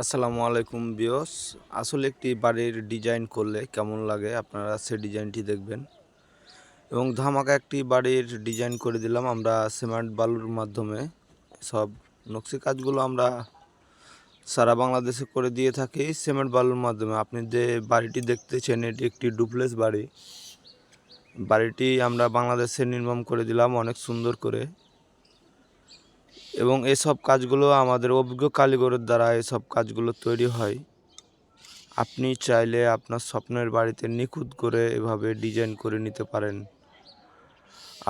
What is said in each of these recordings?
আসসালামু আলাইকুম বিয়স আসলে একটি বাড়ির ডিজাইন করলে কেমন লাগে আপনারা সে ডিজাইনটি দেখবেন। এবং ধামাকা একটি বাড়ির ডিজাইন করে দিলাম আমরা সিমেন্ট বালুর মাধ্যমে। সব নকশি কাজগুলো আমরা সারা বাংলাদেশে করে দিয়ে থাকি সিমেন্ট বালুর মাধ্যমে। আপনি যে বাড়িটি দেখতেছেন এটি একটি ডুপ্লেস বাড়ি। বাড়িটি আমরা বাংলাদেশে নির্মাণ করে দিলাম অনেক সুন্দর করে। এবং এসব কাজগুলো আমাদের অভিজ্ঞ কারিগরের দ্বারা এসব কাজগুলো তৈরি হয়। আপনি চাইলে আপনার স্বপ্নের বাড়িতে নিখুঁত করে এভাবে ডিজাইন করে নিতে পারেন।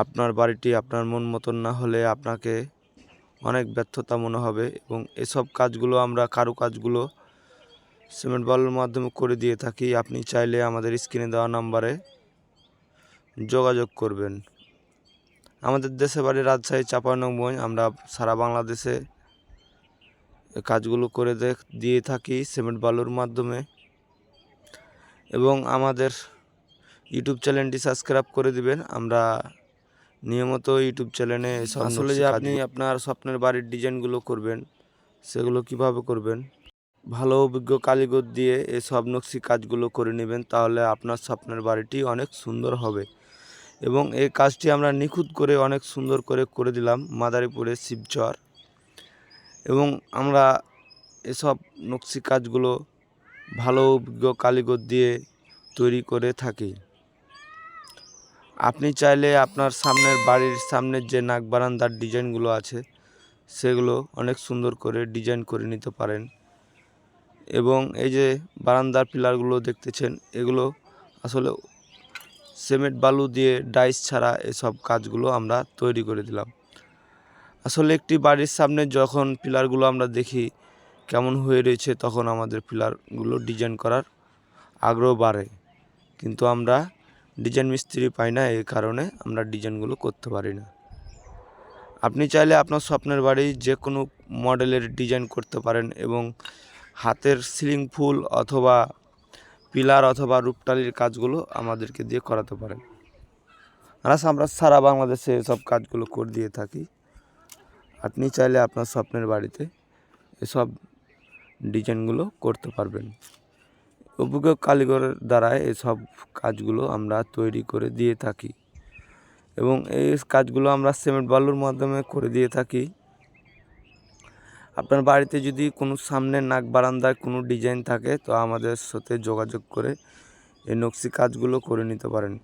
আপনার বাড়িটি আপনার মন মতন না হলে আপনাকে অনেক ব্যর্থতা মনে হবে এবং এসব কাজগুলো আমরা কারু কাজগুলো সিমেন্ট বালুর মাধ্যমে করে দিয়ে থাকি। আপনি চাইলে আমাদের স্ক্রিনে দেওয়া নাম্বারে যোগাযোগ করবেন। আমাদের দেশে বাড়ি রাজশাহী চাঁপানগঞ্জ আমরা সারা বাংলাদেশে কাজগুলো করে দেখ দিয়ে থাকি সিমেন্ট বালুর মাধ্যমে। এবং আমাদের ইউটিউব চ্যানেলটি সাবস্ক্রাইব করে দিবেন। আমরা নিয়মিত ইউটিউব চ্যানেলে আসলে যে আপনি আপনার স্বপ্নের বাড়ির ডিজাইনগুলো করবেন সেগুলো কীভাবে করবেন ভালো অভিজ্ঞ কারিগর দিয়ে এই সব নকশি কাজগুলো করে নেবেন তাহলে আপনার স্বপ্নের বাড়িটি অনেক সুন্দর হবে। এবং এই কাজটি আমরা নিখুঁত করে অনেক সুন্দর করে করে দিলাম মাদারীপুরে শিবচর এবং আমরা এসব নকশি কাজগুলো ভালো অভিজ্ঞ কারিগর দিয়ে তৈরি করে থাকি। আপনি চাইলে আপনার সামনের বাড়ির সামনের যে নাক বারান্দার ডিজাইনগুলো আছে, সেগুলো অনেক সুন্দর করে ডিজাইন করে নিতে পারেন। এবং এই যে বারান্দার পিলারগুলো দেখতেছেন, এগুলো আসলে সিমেন্ট, বালু দিয়ে ডাইস ছাড়া এসব কাজগুলো আমরা তৈরি করে দিলাম। আসলে একটি বাড়ির সামনে যখন পিলারগুলো আমরা দেখি কেমন হয়ে রয়েছে, তখন আমাদের পিলারগুলো ডিজাইন করার আগ্রহ বাড়ে। কিন্তু আমরা ডিজাইন মিস্ত্রি পাই না এই কারণে আমরা ডিজাইনগুলো করতে পারি না। আপনি চাইলে আপনার স্বপ্নের বাড়ি যে কোনো মডেলের ডিজাইন করতে পারেন এবং হাতের সিলিং ফুল অথবা পিলার অথবা রূপটালির কাজগুলো আমাদেরকে দিয়ে করাতে পারেন। আর আমরা সারা বাংলাদেশে এসব কাজগুলো করে দিয়ে থাকি। আপনি চাইলে আপনার স্বপ্নের বাড়িতে এসব ডিজাইনগুলো করতে পারবেন। অভিজ্ঞ কারিগরের দ্বারা এসব কাজগুলো আমরা তৈরি করে দিয়ে থাকি। এবং এই কাজগুলো আমরা সিমেন্ট বালুর মাধ্যমে করে দিয়ে থাকি। আপনার বাড়িতে যদি কোনো সামনে নাক বারান্দায় কোনো ডিজাইন থাকে, তো আমাদের সাথে যোগাযোগ করে এই নকশি কাজগুলো করে নিতে পারেন।